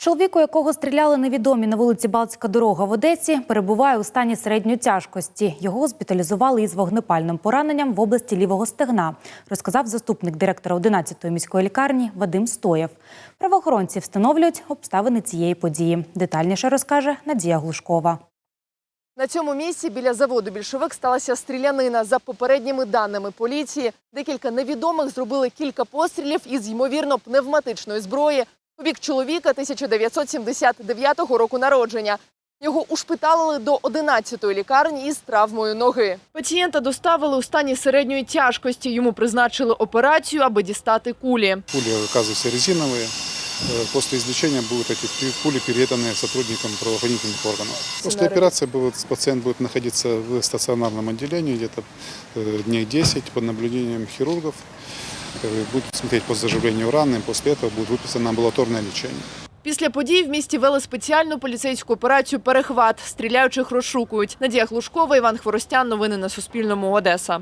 Чоловіку, якого стріляли невідомі на вулиці Балтська дорога в Одесі, перебуває у стані середньої тяжкості. Його госпіталізували із вогнепальним пораненням в області лівого стегна, розказав заступник директора 11-ї міської лікарні Вадим Стоєв. Правоохоронці встановлюють обставини цієї події. Детальніше розкаже Надія Глушкова. На цьому місці біля заводу більшовик сталася стрілянина. За попередніми даними поліції, декілька невідомих зробили кілька пострілів із ймовірно пневматичної зброї у бік чоловіка 1979 року народження. Його ушпиталили до 11-ї лікарні із травмою ноги. Пацієнта доставили у стані середньої тяжкості. Йому призначили операцію, аби дістати кулі. Пули оказываются резиновые. Э, После излечения будут эти пи- пули переданы сотрудникам правоохранительных органов. После операции будет, пациент будет находиться в стационарном отделении где-то э, дней 10 под наблюдением хирургов. Э, Будет смотреть по заживлению раны. После этого будет выписано амбулаторное лечение. Після подій в місті вели спеціальну поліцейську операцію «Перехват». Стріляючих розшукують. Надія Глушкова, Іван Хворостян. Новини на Суспільному. Одеса.